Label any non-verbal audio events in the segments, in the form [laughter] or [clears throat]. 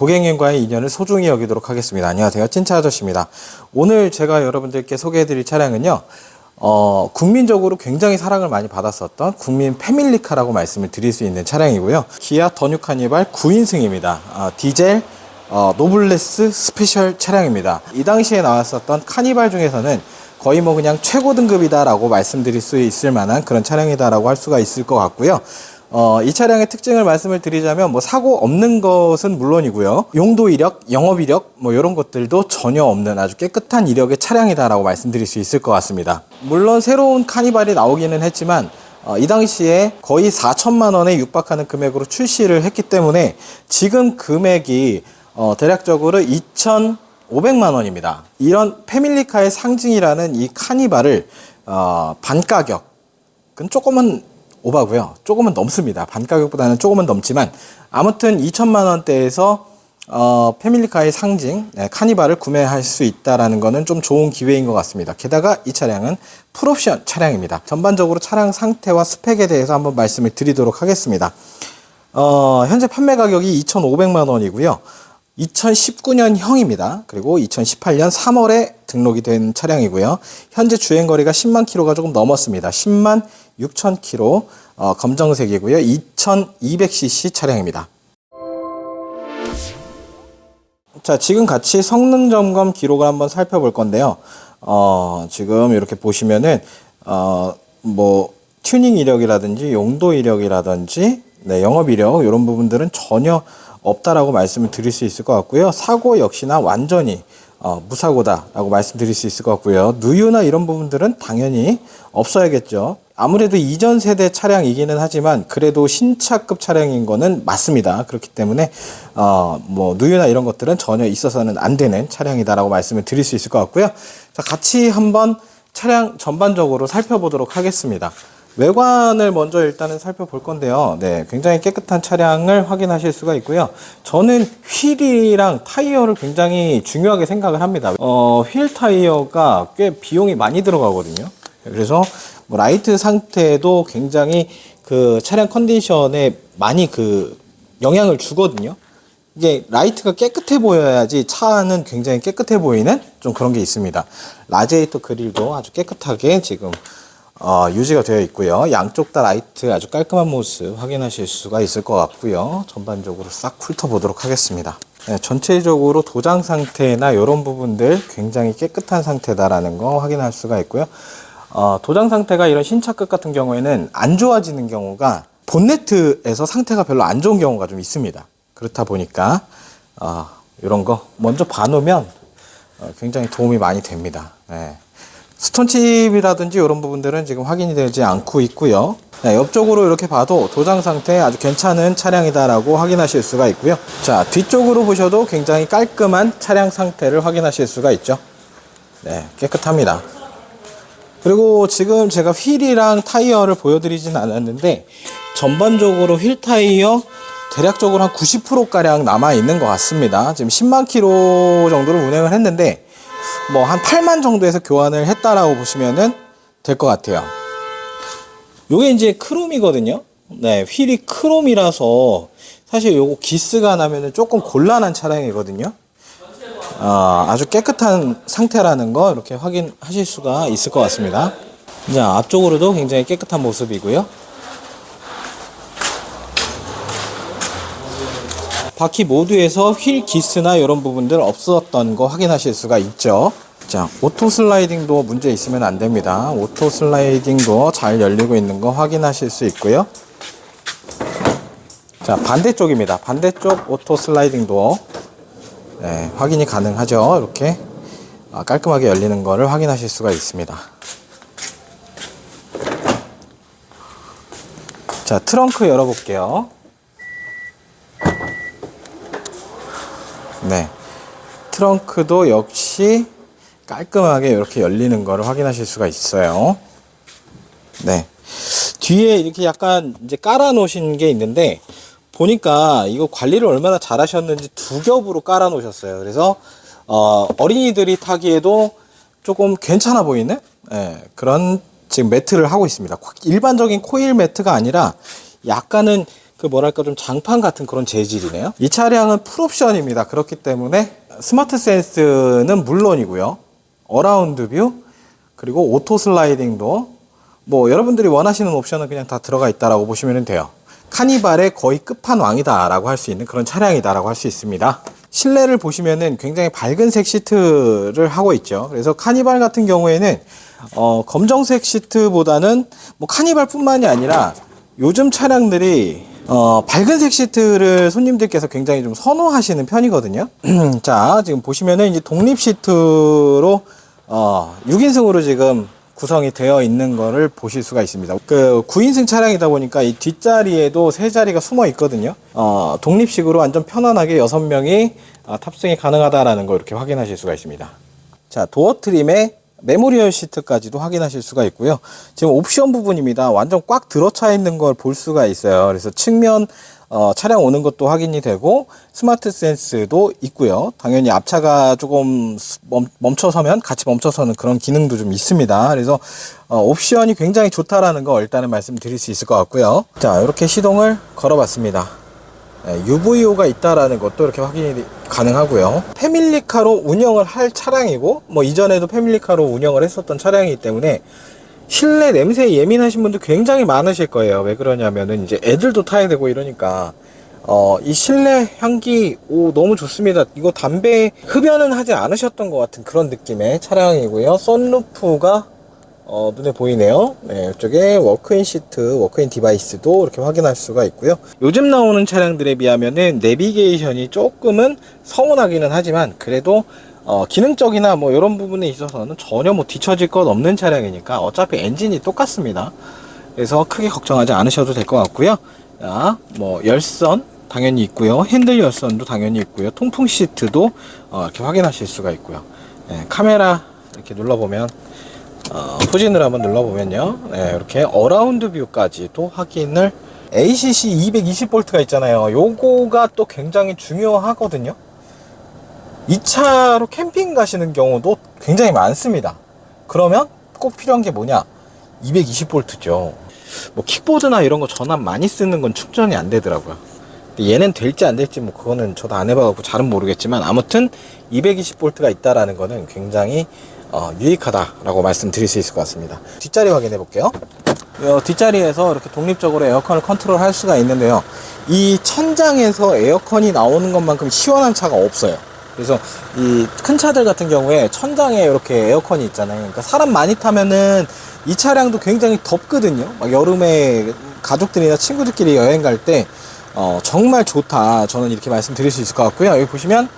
고객님과의 인연을 소중히 여기도록 하겠습니다. 안녕하세요. 찐차 아저씨입니다. 오늘 제가 여러분들께 소개해드릴 차량은요, 어, 국민적으로 굉장히 사랑을 많이 받았었던 국민 패밀리카라고 말씀을 드릴 수 있는 차량이고요. 기아 더뉴 카니발 9인승입니다. 아, 디젤 어, 노블레스 스페셜 차량입니다. 이 당시에 나왔었던 카니발 중에서는 거의 뭐 그냥 최고 등급이다라고 말씀드릴 수 있을 만한 그런 차량이다라고 할 수가 있을 것 같고요. 어, 이 차량의 특징을 말씀을 드리자면 뭐 사고 없는 것은 물론이고요. 용도 이력, 영업 이력 뭐 이런 것들도 전혀 없는 아주 깨끗한 이력의 차량이다라고 말씀드릴 수 있을 것 같습니다. 물론 새로운 카니발이 나오기는 했지만 어, 이 당시에 거의 4천만 원에 육박하는 금액으로 출시를 했기 때문에 지금 금액이 어, 대략적으로 2,500만 원입니다. 이런 패밀리카의 상징이라는 이 카니발을 어, 반가격은 조금은 오바고요. 조금은 넘습니다. 반 가격보다는 조금은 넘지만 아무튼 2천만 원대에서 어, 패밀리카의 상징 네, 카니발을 구매할 수 있다라는 것은 좀 좋은 기회인 것 같습니다. 게다가 이 차량은 풀옵션 차량입니다. 전반적으로 차량 상태와 스펙에 대해서 한번 말씀을 드리도록 하겠습니다. 어, 현재 판매 가격이 2,500만 원이고요. 2019년형입니다. 그리고 2018년 3월에 등록이 된 차량이고요. 현재 주행 거리가 10만 킬로가 조금 넘었습니다. 10만 6천 킬로 어, 검정색이고요. 2200cc 차량입니다. 자, 지금 같이 성능 점검 기록을 한번 살펴볼 건데요. 어, 지금 이렇게 보시면은 어, 뭐 튜닝 이력이라든지 용도 이력이라든지 네, 영업 이력 이런 부분들은 전혀 없다라고 말씀을 드릴 수 있을 것 같고요. 사고 역시나 완전히 어, 무사고다라고 말씀드릴 수 있을 것 같고요. 누유나 이런 부분들은 당연히 없어야겠죠. 아무래도 이전 세대 차량이기는 하지만 그래도 신차급 차량인 거는 맞습니다. 그렇기 때문에 어, 뭐 누유나 이런 것들은 전혀 있어서는 안 되는 차량이다라고 말씀을 드릴 수 있을 것 같고요. 자, 같이 한번 차량 전반적으로 살펴보도록 하겠습니다. 외관을 먼저 일단은 살펴볼 건데요. 네, 굉장히 깨끗한 차량을 확인하실 수가 있고요. 저는 휠이랑 타이어를 굉장히 중요하게 생각을 합니다. 어, 휠 타이어가 꽤 비용이 많이 들어가거든요. 그래서 뭐 라이트 상태도 굉장히 그 차량 컨디션에 많이 그 영향을 주거든요. 이게 라이트가 깨끗해 보여야지 차는 굉장히 깨끗해 보이는 좀 그런 게 있습니다. 라제이터 그릴도 아주 깨끗하게 지금 어, 유지가 되어 있고요. 양쪽 다 라이트 아주 깔끔한 모습 확인하실 수가 있을 것 같고요. 전반적으로 싹 훑어보도록 하겠습니다. 네, 전체적으로 도장 상태나 이런 부분들 굉장히 깨끗한 상태다라는 거 확인할 수가 있고요. 어, 도장 상태가 이런 신차급 같은 경우에는 안 좋아지는 경우가 본네트에서 상태가 별로 안 좋은 경우가 좀 있습니다. 그렇다 보니까 어, 이런 거 먼저 봐놓으면 어, 굉장히 도움이 많이 됩니다. 네. 스톤칩이라든지 이런 부분들은 지금 확인이 되지 않고 있고요. 네, 옆쪽으로 이렇게 봐도 도장 상태 아주 괜찮은 차량이다라고 확인하실 수가 있고요. 자, 뒤쪽으로 보셔도 굉장히 깔끔한 차량 상태를 확인하실 수가 있죠. 네, 깨끗합니다. 그리고 지금 제가 휠이랑 타이어를 보여드리진 않았는데 전반적으로 휠 타이어 대략적으로 한 90%가량 남아있는 것 같습니다. 지금 10만 킬로 정도를 운행을 했는데 뭐 한 8만 정도에서 교환을 했다라고 보시면은 될 것 같아요. 요게 이제 크롬이거든요. 네, 휠이 크롬이라서 사실 요거 기스가 나면은 조금 곤란한 차량이거든요. 아, 아주 깨끗한 상태라는 거 이렇게 확인하실 수가 있을 것 같습니다. 자, 앞쪽으로도 굉장히 깨끗한 모습이고요. 바퀴 모두에서 휠 기스나 이런 부분들 없었던 거 확인하실 수가 있죠. 자, 오토 슬라이딩도 문제 있으면 안 됩니다. 오토 슬라이딩도 잘 열리고 있는 거 확인하실 수 있고요. 자, 반대쪽입니다. 반대쪽 오토 슬라이딩 도어. 네, 확인이 가능하죠. 이렇게 아, 깔끔하게 열리는 거를 확인하실 수가 있습니다. 자, 트렁크 열어볼게요. 네. 트렁크도 역시 깔끔하게 이렇게 열리는 거를 확인하실 수가 있어요. 네. 뒤에 이렇게 약간 이제 깔아 놓으신 게 있는데 보니까 이거 관리를 얼마나 잘 하셨는지 두 겹으로 깔아 놓으셨어요. 그래서 어, 어린이들이 타기에도 조금 괜찮아 보이는 예, 그런 지금 매트를 하고 있습니다. 일반적인 코일 매트가 아니라 약간은 그 뭐랄까 좀 장판 같은 그런 재질이네요. 이 차량은 풀옵션입니다. 그렇기 때문에 스마트 센스는 물론이고요. 어라운드 뷰 그리고 오토 슬라이딩 도어 뭐 여러분들이 원하시는 옵션은 그냥 다 들어가 있다라고 보시면 돼요. 카니발의 거의 끝판왕이다라고 할 수 있는 그런 차량이다라고 할 수 있습니다. 실내를 보시면은 굉장히 밝은색 시트를 하고 있죠. 그래서 카니발 같은 경우에는 어, 검정색 시트보다는 뭐 카니발뿐만이 아니라 요즘 차량들이 어, 밝은색 시트를 손님들께서 굉장히 좀 선호하시는 편이거든요. [clears throat] 자, 지금 보시면은 이제 독립 시트로 어, 6인승으로 지금 구성이 되어 있는 거를 보실 수가 있습니다. 그 9인승 차량이다 보니까 이 뒷자리에도 세 자리가 숨어 있거든요. 어, 독립식으로 완전 편안하게 6명이 어, 탑승이 가능하다라는 거 이렇게 확인하실 수가 있습니다. 자, 도어 트림에 메모리얼 시트까지도 확인하실 수가 있고요. 지금 옵션 부분입니다. 완전 꽉 들어차 있는 걸 볼 수가 있어요. 그래서 측면 어, 차량 오는 것도 확인이 되고 스마트 센스도 있고요. 당연히 앞차가 조금 멈춰서면 같이 멈춰서는 그런 기능도 좀 있습니다. 그래서 어, 옵션이 굉장히 좋다라는 거 일단은 말씀드릴 수 있을 것 같고요. 자, 이렇게 시동을 걸어봤습니다. 네, UVO가 있다라는 것도 이렇게 확인이 가능하고요. 패밀리카로 운영을 할 차량이고, 뭐 이전에도 패밀리카로 운영을 했었던 차량이기 때문에 실내 냄새에 예민하신 분들 굉장히 많으실 거예요. 왜 그러냐면은 이제 애들도 타야 되고 이러니까 어, 이 실내 향기 오 너무 좋습니다. 이거 담배 흡연은 하지 않으셨던 것 같은 그런 느낌의 차량이고요. 썬루프가 어, 눈에 보이네요. 네, 이쪽에 워크인 시트, 워크인 디바이스도 이렇게 확인할 수가 있고요. 요즘 나오는 차량들에 비하면은 내비게이션이 조금은 서운하기는 하지만 그래도 어, 기능적이나 뭐 이런 부분에 있어서는 전혀 뭐 뒤처질 것 없는 차량이니까 어차피 엔진이 똑같습니다. 그래서 크게 걱정하지 않으셔도 될 것 같고요. 자, 뭐 열선 당연히 있고요. 핸들 열선도 당연히 있고요. 통풍 시트도 어, 이렇게 확인하실 수가 있고요. 예, 카메라 이렇게 눌러보면 어, 후진을 한번 눌러보면요. 네, 이렇게 어라운드 뷰까지도 확인을 ACC 220V가 있잖아요. 요거가 또 굉장히 중요하거든요. 이 차로 캠핑 가시는 경우도 굉장히 많습니다. 그러면 꼭 필요한 게 뭐냐? 220V죠. 뭐 킥보드나 이런 거 전압 많이 쓰는 건 충전이 안 되더라고요. 얘는 될지 안 될지 뭐 그거는 저도 안 해봐갖고 잘은 모르겠지만 아무튼 220V가 있다라는 거는 굉장히 어, 유익하다라고 말씀드릴 수 있을 것 같습니다. 뒷자리 확인해 볼게요. 어, 뒷자리에서 이렇게 독립적으로 에어컨을 컨트롤 할 수가 있는데요. 이 천장에서 에어컨이 나오는 것만큼 시원한 차가 없어요. 그래서 이 큰 차들 같은 경우에 천장에 이렇게 에어컨이 있잖아요. 그러니까 사람 많이 타면은 이 차량도 굉장히 덥거든요. 막 여름에 가족들이나 친구들끼리 여행 갈 때 어, 정말 좋다. 저는 이렇게 말씀드릴 수 있을 것 같고요. 여기 보시면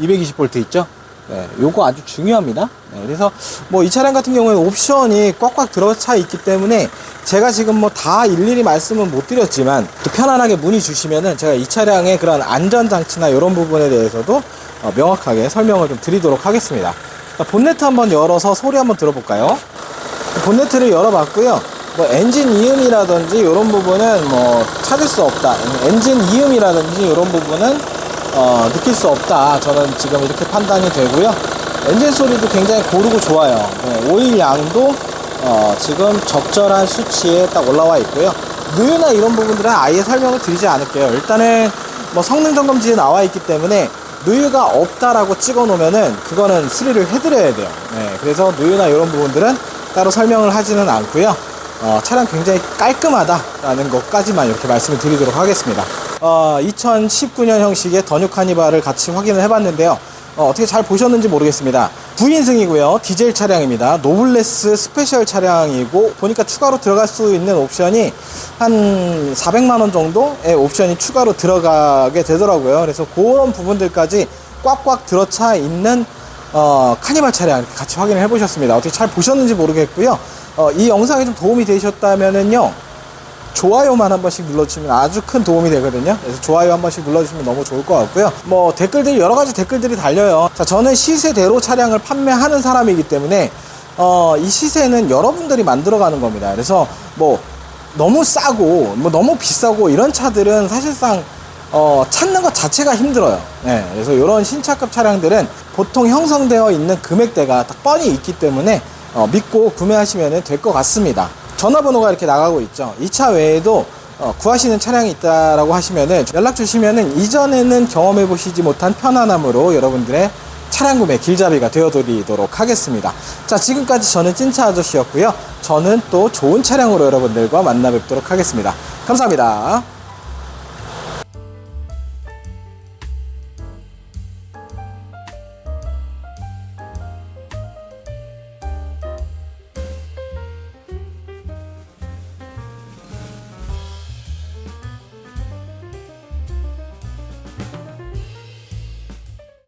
220V 있죠? 네, 요거 아주 중요합니다. 네, 그래서 뭐 이 차량 같은 경우에는 옵션이 꽉꽉 들어차 있기 때문에 제가 지금 뭐 다 일일이 말씀은 못 드렸지만 또 편안하게 문의 주시면은 제가 이 차량의 그런 안전장치나 이런 부분에 대해서도 어, 명확하게 설명을 좀 드리도록 하겠습니다. 자, 본네트 한번 열어서 소리 한번 들어볼까요? 본네트를 열어봤고요. 뭐 엔진 이음이라든지 이런 부분은 뭐 찾을 수 없다. 엔진 이음이라든지 이런 부분은 어, 느낄 수 없다. 저는 지금 이렇게 판단이 되고요. 엔진 소리도 굉장히 고르고 좋아요. 네, 오일 양도 어, 지금 적절한 수치에 딱 올라와 있고요. 누유나 이런 부분들은 아예 설명을 드리지 않을게요. 일단은 뭐 성능 점검지에 나와 있기 때문에 누유가 없다라고 찍어 놓으면은 그거는 수리를 해드려야 돼요. 네, 그래서 누유나 이런 부분들은 따로 설명을 하지는 않고요. 어, 차량 굉장히 깔끔하다라는 것까지만 이렇게 말씀을 드리도록 하겠습니다. 어, 2019년 형식의 더뉴 카니발을 같이 확인을 해봤는데요. 어, 떻게잘 보셨는지 모르겠습니다. 9인승이고요. 디젤 차량입니다. 노블레스 스페셜 차량이고 보니까 추가로 들어갈 수 있는 옵션이 한 400만 원 정도의 옵션이 추가로 들어가게 되더라고요. 그래서 그런 부분들까지 꽉꽉 들어차 있는 어, 카니발 차량 같이 확인을 해보셨습니다. 어떻게 잘 보셨는지 모르겠고요. 어, 이 영상이 좀 도움이 되셨다면은요. 좋아요만 한 번씩 눌러주시면 아주 큰 도움이 되거든요. 그래서 좋아요 한 번씩 눌러주시면 너무 좋을 것 같고요. 뭐 댓글들이 여러 가지 댓글들이 달려요. 자, 저는 시세대로 차량을 판매하는 사람이기 때문에 어, 이 시세는 여러분들이 만들어가는 겁니다. 그래서 뭐 너무 싸고 뭐 너무 비싸고 이런 차들은 사실상 어, 찾는 것 자체가 힘들어요. 네, 그래서 이런 신차급 차량들은 보통 형성되어 있는 금액대가 딱 뻔히 있기 때문에 어, 믿고 구매하시면 될 것 같습니다. 전화번호가 이렇게 나가고 있죠. 이 차 외에도 어, 구하시는 차량이 있다라고 하시면은 연락 주시면은 이전에는 경험해 보시지 못한 편안함으로 여러분들의 차량 구매 길잡이가 되어드리도록 하겠습니다. 자, 지금까지 저는 찐차 아저씨였고요. 저는 또 좋은 차량으로 여러분들과 만나 뵙도록 하겠습니다. 감사합니다.